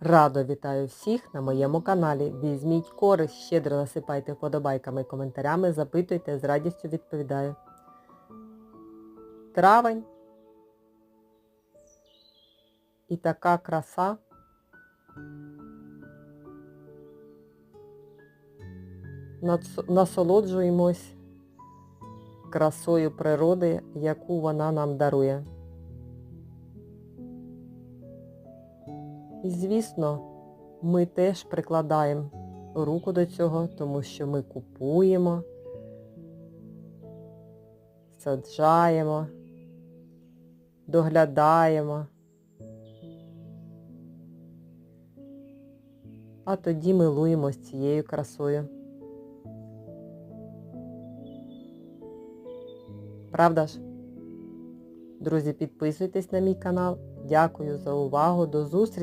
Радо вітаю всіх на моєму каналі. Візьміть користь, щедро насипайте вподобайками і коментарями, запитуйте, з радістю відповідаю. Травень. І така краса. Насолоджуємось красою природи, яку вона нам дарує. І звісно, ми теж прикладаємо руку до цього, тому що ми купуємо, саджаємо, доглядаємо. А тоді милуємось цією красою. Правда ж? Друзі, підписуйтесь на мій канал. Дякую за увагу. До зустрічі!